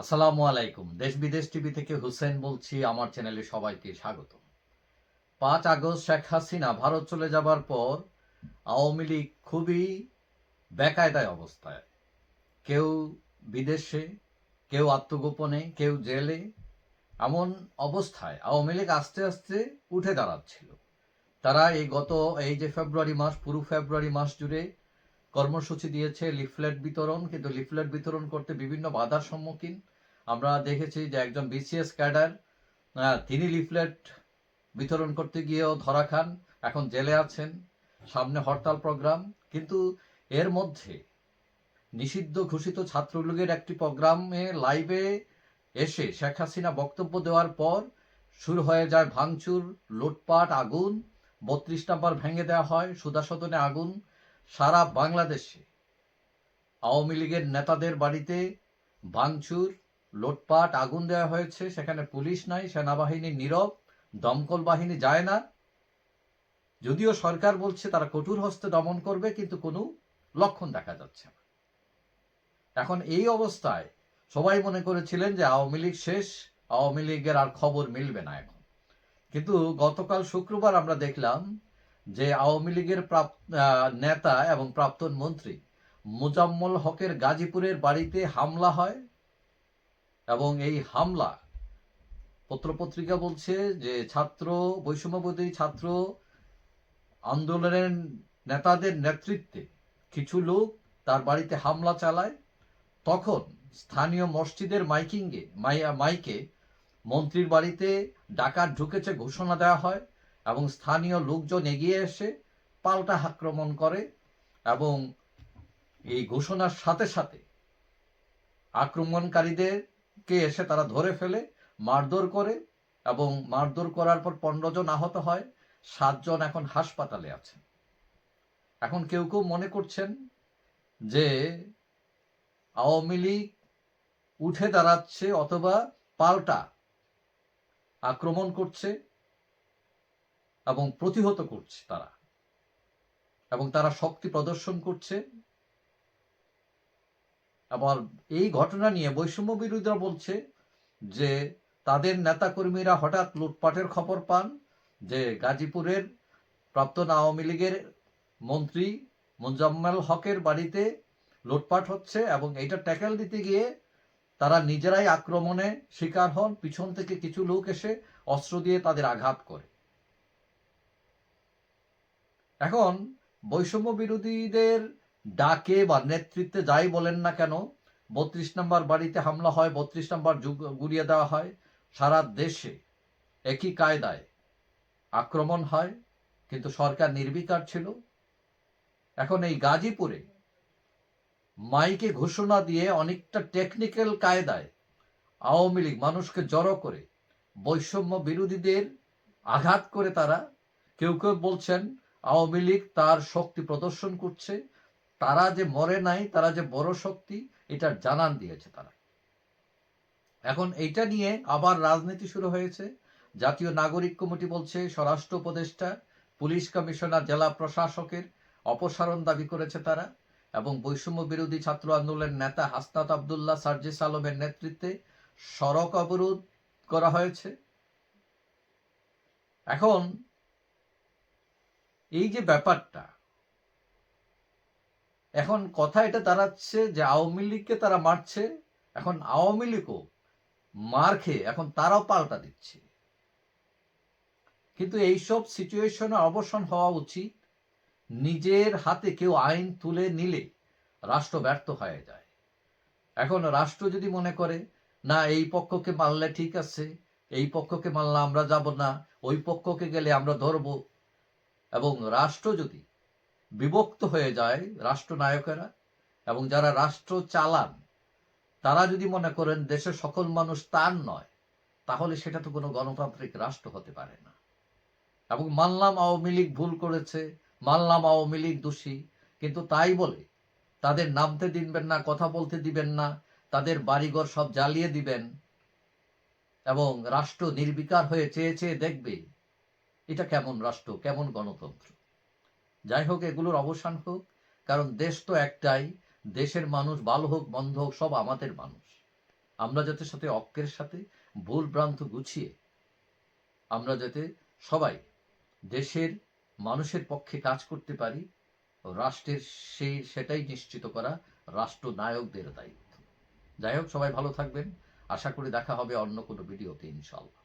আসসালামু আলাইকুম। দেশ বিদেশ টিভি থেকে হুসেন বলছি, আমার চ্যানেলে সবাইকে স্বাগত। পাঁচ আগস্ট শেখ হাসিনা ভারত চলে যাবার পর আওয়ামী লীগ খুবই বেকায়দায় অবস্থায়। কেউ বিদেশে, কেউ আত্মগোপনে, কেউ জেলে, এমন অবস্থায় আওয়ামী লীগ আস্তে আস্তে উঠে দাঁড়াচ্ছিল। তারা এই গত এই যে ফেব্রুয়ারি মাস, পুরো ফেব্রুয়ারি মাস জুড়ে কর্মসূচি দিয়েছে লিফলেট বিতরণ, কিন্তু লিফলেট বিতরণ করতে বিভিন্ন বাধার সম্মুখীন। আমরা দেখেছি যে একজন বিসিএস ক্যাডার তিনি লিফলেট বিতরণ করতে গিয়েও ধরা খান, এখন জেলে আছেন, সামনে হরতাল প্রোগ্রাম। কিন্তু এর মধ্যে নিষিদ্ধ ঘোষিত ছাত্রলীগের একটি প্রোগ্রামে লাইভে এসে শেখ হাসিনা বক্তব্য দেওয়ার পর শুরু হয়ে যায় ভাঙচুর, লুটপাট, আগুন, বত্রিশ নাম্বার ভেঙে দেওয়া হয় সুদাসদনে আগুন সারা বাংলাদেশে আওয়ামী লীগের নেতাদের বাড়িতে ভাঙচুর, লোটপাট, আগুন দেওয়া হয়েছে। সেখানে পুলিশ নাই, সেনাবাহিনী নীরব, দমকল বাহিনী যায় না। যদিও সরকার বলছে তারা কঠোর হস্তে দমন করবে, কিন্তু কোনো লক্ষণ দেখা যাচ্ছে না। এখন এই অবস্থায় সবাই মনে করেছিলেন যে আওয়ামী লীগ শেষ, আওয়ামী লীগের আর খবর মিলবে না এখন। কিন্তু গতকাল শুক্রবার আমরা দেখলাম যে আওয়ামী লীগের নেতা এবং প্রাক্তন মন্ত্রী মুজাম্মল হকের গাজীপুরের বাড়িতে হামলা হয় এবং এই হামলা পত্রপত্রিকা বলছে যে ছাত্র বৈষম্যবাদী ছাত্র আন্দোলনের নেতাদের নেতৃত্বে কিছু লোক তার বাড়িতে হামলা চালায়। তখন স্থানীয় মসজিদের মাইকিংয়ে, মাই- মাইকে মন্ত্রীর বাড়িতে ডাকাত ঢুকেছে ঘোষণা দেওয়া হয়। এবং স্থানীয় লোকজন এগিয়ে এসে পাল্টা আক্রমণ করে এবং এই ঘোষণার সাথে সাথে আক্রমণকারীদেরকে এসে তারা ধরে ফেলে, মারধর করে এবং মারধর করার পর পনেরো জন আহত হয় সাতজন এখন হাসপাতালে আছে। এখন কেউ কেউ মনে করছেন যে আওয়ামী লীগ উঠে দাঁড়াচ্ছে অথবা পাল্টা আক্রমণ করছে। এবং প্রতিহত করছে তারা। এবং তারা শক্তি প্রদর্শন করছে। আবার এই ঘটনা নিয়ে বৈষম্য বিরোধীরা বলছে যে, তাদের নেতাকর্মীরা হঠাৎ লুটপাটের খবর পান যে, গাজীপুরের প্রাক্তন আওয়ামী লীগের মন্ত্রী মুজাম্মেল হকের বাড়িতে লুটপাট হচ্ছে এবং এটা ট্যাকেল দিতে গিয়ে তারা নিজেরাই আক্রমণে শিকার হন। পিছন থেকে কিছু লোক এসে অস্ত্র দিয়ে তাদের আঘাত করে। এখন বৈষম্য বিরোধীদের ডাকে বা নেতৃত্বে যাই বলেন না কেন, বত্রিশ নম্বর বাড়িতে হামলা হয়, বত্রিশ নম্বর গুড়িয়ে দেওয়া হয়, সারা দেশে একই কায়দায় আক্রমণ হয়, কিন্তু সরকার নির্বিকার ছিল। এখন এই গাজীপুরে মাইকে ঘোষণা দিয়ে অনেকটা টেকনিক্যাল কায়দায় আওয়ামী লীগ মানুষকে জড়ো করে বৈষম্য বিরোধীদের আঘাত করে তারা, কেউ কেউ বলছেন আওয়ামী লীগ তার শক্তি প্রদর্শন করছে, তারা যে মরে নাই, তারা যে বড় শক্তি, এটার জানান দিয়েছে তারা। এখন এইটা নিয়ে আবার রাজনীতি শুরু হয়েছে। জাতীয় নাগরিক কমিটি বলছে, স্বরাষ্ট্র উপদেষ্টা, পুলিশ কমিশনার, জেলা প্রশাসকের অপসারণ দাবি করেছে তারা এবং বৈষম্য বিরোধী ছাত্র আন্দোলনের নেতা হাসনাত আবদুল্লাহ, সার্জিস আলমের নেতৃত্বে সড়ক অবরোধ করা হয়েছে। এখন এই যে ব্যাপারটা, এখন কথা এটা দাঁড়াচ্ছে যে আওয়ামী লীগকে তারা মারছে, এখন আওয়ামী লীগও মার খেয়ে এখন তারাও পাল্টা দিচ্ছে। কিন্তু এইসব সিচুয়েশনে অবসান হওয়া উচিত। নিজের হাতে কেউ আইন তুলে নিলে রাষ্ট্র ব্যর্থ হয়ে যায়। এখন রাষ্ট্র যদি মনে করে, না, এই পক্ষকে মারলে ঠিক আছে, এই পক্ষকে মারলে আমরা যাব না, ওই পক্ষকে গেলে আমরা ধরব এবং রাষ্ট্র যদি বিভক্ত হয়ে যায়, রাষ্ট্রনায়কেরা এবং যারা রাষ্ট্র চালান, তারা যদি মনে করেন দেশের সকল মানুষ তার নয়, তাহলে সেটা তো কোনো গণতান্ত্রিক রাষ্ট্র হতে পারে না। এবং মানলাম আওয়ামী লীগ ভুল করেছে, মানলাম আওয়ামী লীগ দোষী, কিন্তু তাই বলে তাদের নামতে দিনবেন না, কথা বলতে দিবেন না, তাদের বাড়িঘর সব জ্বালিয়ে দিবেন এবং রাষ্ট্র নির্বিকার হয়ে চেয়ে চেয়ে দেখবে এটা কেমন রাষ্ট্র, কেমন গণতন্ত্র? যাই হোক, এগুলোর অবসান হোক, কারণ দেশ তো একটাই, দেশের মানুষ ভালো হোক, মন্দ হোক, সব আমাদের মানুষ। আমরা যাতে সাথে অক্কের সাথে ভুল ভ্রান্ত গুছিয়ে, আমরা যাতে সবাই দেশের মানুষের পক্ষে কাজ করতে পারি, রাষ্ট্রের সেই, সেটাই নিশ্চিত করা রাষ্ট্রনায়কদের দায়িত্ব। যাই হোক, সবাই ভালো থাকবেন। আশা করি দেখা হবে অন্য কোনো ভিডিওতে ইনশাল্লাহ